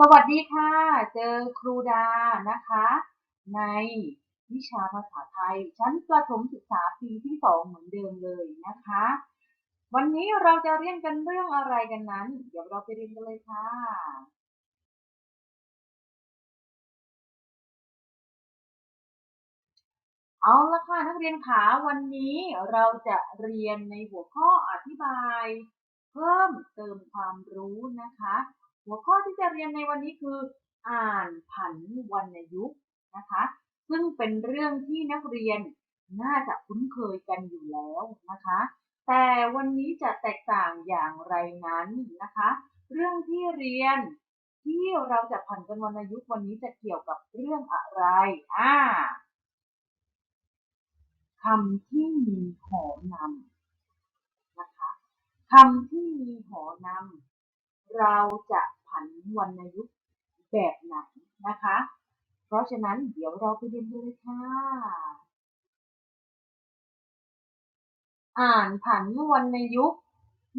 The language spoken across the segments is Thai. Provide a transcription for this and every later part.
สวัสดีค่ะ เจอครูดานะคะ ในวิชาภาษาไทย ชั้นประถมศึกษาปีที่สองเหมือนเดิมเลยนะคะ วันนี้เราจะเรียนกันเรื่องอะไรกันนั้น เดี๋ยวเราไปเรียนกันเลยค่ะ เอาละค่ะนักเรียนขาวันนี้เราจะเรียนในหัวข้ออธิบาย เพิ่มเติมความรู้นะคะ หัวข้อที่จะเรียนในวันนี้คือ อ่านผันวรรณยุกต์นะคะ ซึ่งเป็นเรื่องที่นักเรียนน่าจะคุ้นเคยกันอยู่แล้วนะคะ แต่วันนี้จะแตกต่างอย่างไรนั้นนะคะ เรื่องที่เรียนที่เราจะผันกันวรรณยุกต์วันนี้จะเกี่ยวกับเรื่องอะไรอ่าคำที่มีหอนำนะคะคำที่มีหอนำ เราจะผันวรรณยุกต์แบบไหนนะคะ เพราะฉะนั้นเดี๋ยวเราไปเรียนกันเลยค่ะ อ่านผันวรรณยุกต์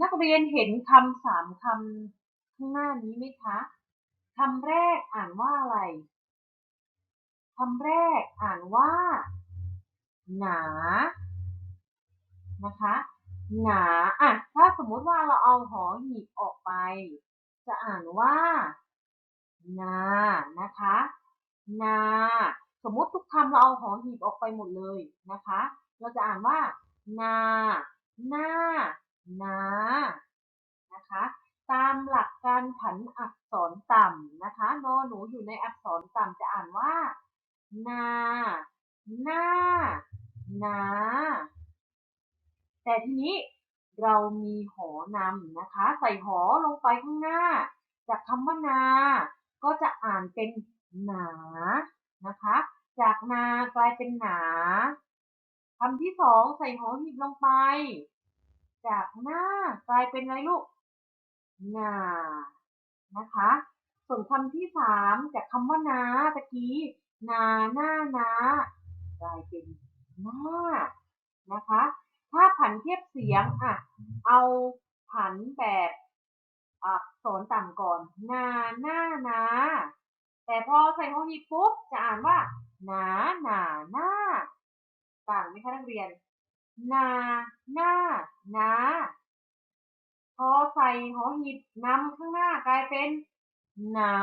นักเรียนเห็นคำสามคำข้างหน้านี้ไหมคะคำแรกอ่านว่าอะไรคำแรกอ่านว่า หนานะคะ หนาอะถ้าสมมุติว่าเราเอาหอหีบออกไป อ่านว่า นานะคะ นา สมมติทุกคำเราเอาหอหีบออกไปหมดเลยนะคะ เราจะอ่านว่า นาหน้านานะคะ ตามหลักการผันอักษรต่ำนะคะนอหนูอยู่ในอักษรต่ำจะอ่านว่า นาหน้านาแต่ทีนี้เรามีหอนำนะคะ ใส่หอลงไปข้างหน้า จากคำว่านา ก็จะอ่านเป็นหนา นะคะ จากนากลายเป็นหนาคำที่สองใส่หอหีบลงไป จากหน้ากลายเป็นอะไรลูกหนานะคะ ส่วนคำที่สามจากคำว่านาตะกี้นาหน้านา กลายเป็นหน้านะคะ ถ้าผันเทียบเสียงอะ เอาผันแบบ อักษรต่ำก่อนนาหน้านาแต่พอใส่ห้องหีบปุ๊บจะอ่านว่า หนาหนาหน้าต่างไหมคะนักเรียน นาหน้านาพอใส่หอหีบนำข้างหน้ากลายเป็น หนา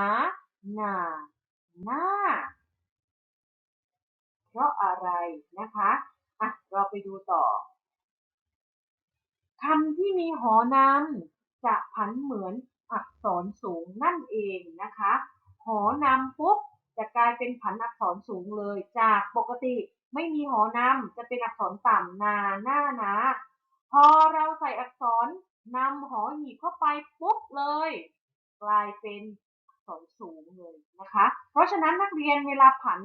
หนาหน้า เพราะอะไรนะคะอะเราไปดูต่อคำที่มีหอนำ จะผันเหมือนอักษรสูงนั่นเองนะคะหอนำปุ๊บจะกลายเป็นผันอักษรสูงเลย จากปกติไม่มีหอนำจะเป็นอักษรต่ำนาหน้านะพอเราใส่อักษรนำหอหีบเข้าไปปุ๊บเลย กลายเป็นอักษรสูงเลยนะคะ เพราะฉะนั้นนักเรียนเวลาผัน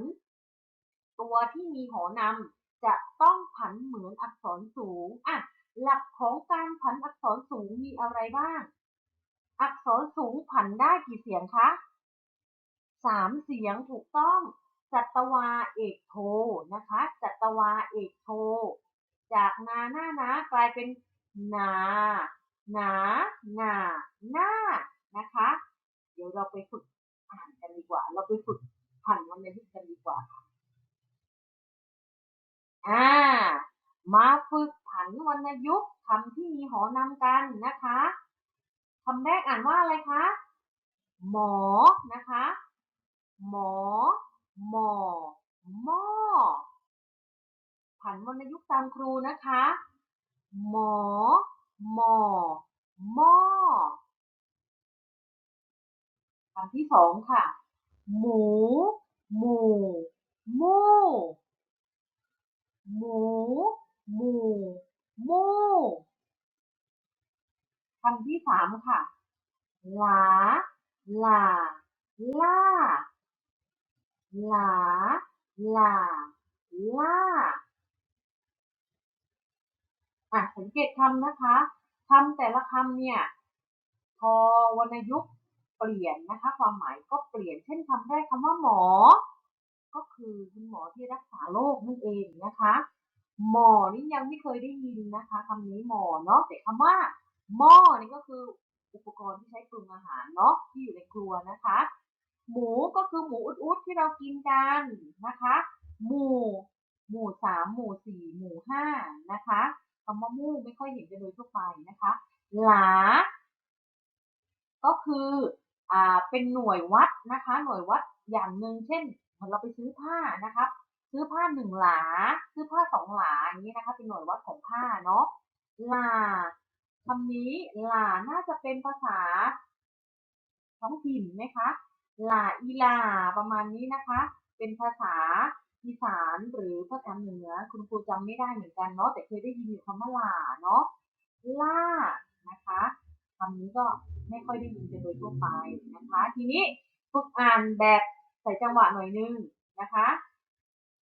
ตัวที่มีหอนำจะต้องผันเหมือนอักษรสูงอะ หลักของการผันอักษรสูงมีอะไรบ้าง อักษรสูงผันได้กี่เสียงคะสามเสียงถูกต้องจัตวาเอกโทนะคะจัตวาเอกโท จากนาหน้านะ กลายเป็นนาหนาหนาหน้านะคะ เดี๋ยวเราไปฝึกอ่านกันดีกว่า เราไปฝึกผันวรรณยุกต์กันดีกว่าค่ะอ่า มาฝึกผันวรรณยุกต์คำที่มีหอนำกันนะคะคำแรกอ่านว่าอะไรคะ หมอนะคะ หมอ หมอหม้อผันวรรณยุกต์ตามครูนะคะ หมอ หมอหม้อคำที่สองค่ะ หมู หมูหมูหมู หมูหมูคำที่สามค่ะ หลา หลาล่าหลาหลาล่าอะสังเกตคำนะคะคำแต่ละคำเนี่ยพอวรรณยุกต์เปลี่ยนนะคะ ความหมายก็เปลี่ยนเช่นคำแรกคำว่าหมอ ก็คือคุณหมอที่รักษาโรคนั่นเองนะคะ หมอนี่ยังไม่เคยได้ยินนะคะคำนี้หมอเนาะแต่คำว่าหม้อนี่ก็คือ อุปกรณ์ที่ใช้ปรุงอาหารเนาะที่อยู่ในครัวนะคะ หมูก็คือหมูอุดๆที่เรากินกันนะคะ หมูหมู่สามหมู่สี่หมู่ห้านะคะคำว่าหมู่ไม่ค่อยเห็นกันโดยทั่วไปนะคะ หลา ก็คืออ่าเป็นหน่วยวัดนะคะ หน่วยวัดอย่างหนึ่งเช่นเหมือนเราไปซื้อผ้านะครับซื้อผ้าหนึ่งหลา ซื้อผ้าสองหลาอย่างนี้นะคะ เป็นหน่วยวัดของผ้าเนาะหลา คำนี้หลาน่าจะเป็นภาษาท้องถิ่นไหมคะ หลาอีลาประมาณนี้นะคะ เป็นภาษาอีสานหรือภาษาเหนือ คุณครูจำไม่ได้เหมือนกันเนาะแต่เคยได้ยินอยู่คำว่าหลาเนาะล่านะคะคำนี้ก็ไม่ค่อยได้ยินกันโดยทั่วไปนะคะ ทีนี้ฝึกอ่านแบบใส่จังหวะหน่อยนึงนะคะ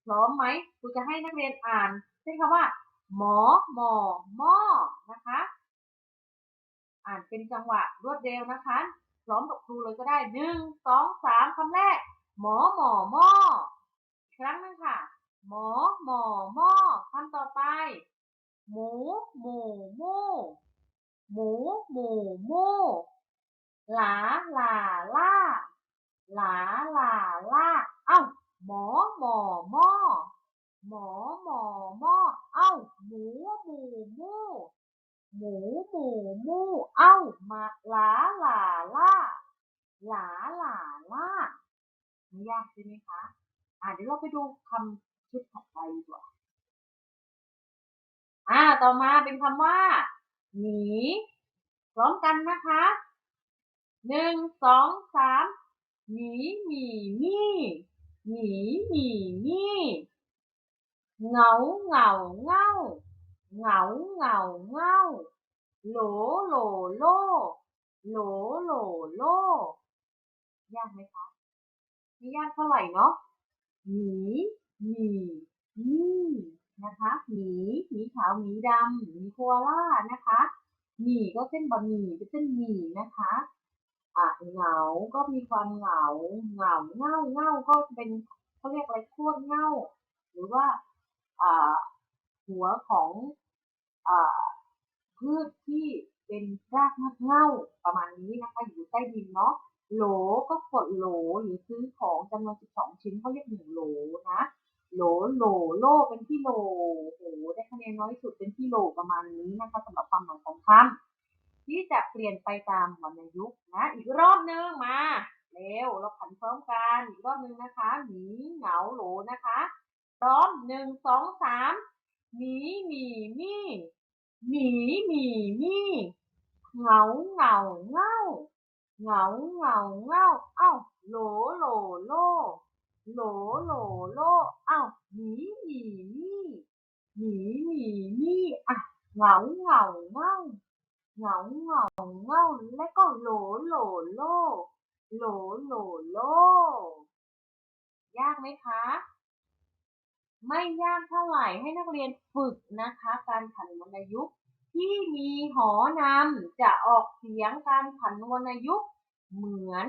พร้อมไหมครูจะให้นักเรียนอ่านเช่นคำว่า หมอหมอหม้อนะคะ อ่านเป็นจังหวะรวดเร็วนะคะ พร้อมกับครูเลยก็ได้หนึ่งสองสามคำแรก หมอหมอหม้อครั้งนึงค่ะ หมอหมอหม้อคำต่อไป หมู หมูหมูหมู หมูหมูหลาหลาล่า หลาหลาล่า เอ้า หมอหมอหม้อหมอหมอหม้อ หมูหมูหมูเอ้ามาหลาหลาล่าหลาหลาล่าไม่ยากใช่ไหมคะ อ่าเดี๋ยวเราไปดูคำชุดถัดไปดีกว่าอ่า ต่อมาเป็นคำว่า หนี พร้อมกันนะคะหนึ่งสองสามหนีหนีมี่หนีหนีมี่เหงาเหงาเง่า เหงาเหงาเง่าโหลโหลโลโหลโหลโลยากไหมคะไม่ยากเท่าไหร่เนาะหมีหมีนี่นะคะหมีหมีขาวหมีดำหมีโคอาล่านะคะหมี่ก็เส้นบะหมี่เป็นเส้นหมี่นะคะอะเหงาก็มีความเหงาเหงาเง่าเง่าก็เป็นเขาเรียกอะไรโคตรเง่า หรือว่าอ่าหัวของ พืชที่เป็นรากเง่าประมาณนี้นะคะอยู่ใต้ดินเนาะโหลก็กดโหลหรือซื้อของจำนวน 12 ชิ้นเขาเรียกหนึ่งโหลนะโหลโหลโลเป็นที่โหลโหได้คะแนนน้อยสุดเป็นที่โหลประมาณนี้นะคะสำหรับความหมายของคำที่จะเปลี่ยนไปตามวรรณยุกต์นะ อีกรอบนึงมาเร็วเราผันพร้อมกันอีกรอบนึงนะคะหมีเหงาโหลนะคะพร้อมหนึ่งสองสาม หมีหมีมี่ หมีหมีมี่ เหงาเหงาเง่า เหงาเหงาเง่า เอ้าโหลโหลโล โหลโหลโล เอ้าหมีหมีมี่หมีหมีมี่อะเหงาเหงาเง่า เหงาเหงาเง่า แล้วก็โหลโหลโล โหลโหลโล ยากไหมคะ ไม่ยากเท่าไหร่ให้นักเรียนฝึกนะคะ การผันวรรณยุกต์ที่มีหอนำจะออกเสียงการผันวรรณยุกต์เหมือน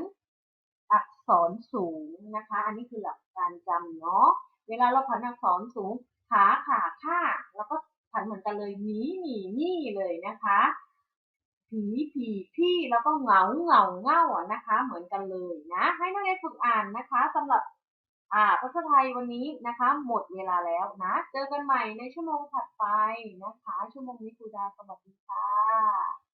อักษรสูงนะคะ อันนี้คือหลักการจำเนาะเวลาเราผันอักษรสูงขาขาค่าแล้วก็ผันเหมือนกันเลยหมีหมีนี่เลยนะคะผีผีพี่แล้วก็เหงาเหงาเง่านะคะ เหมือนกันเลยนะ ให้นักเรียนฝึกอ่านนะคะสำหรับ อ่าภาษาไทยวันนี้นะคะ หมดเวลาแล้วนะ เจอกันใหม่ในชั่วโมงถัดไปนะคะ ชั่วโมงนี้ครูดาสวัสดีค่ะ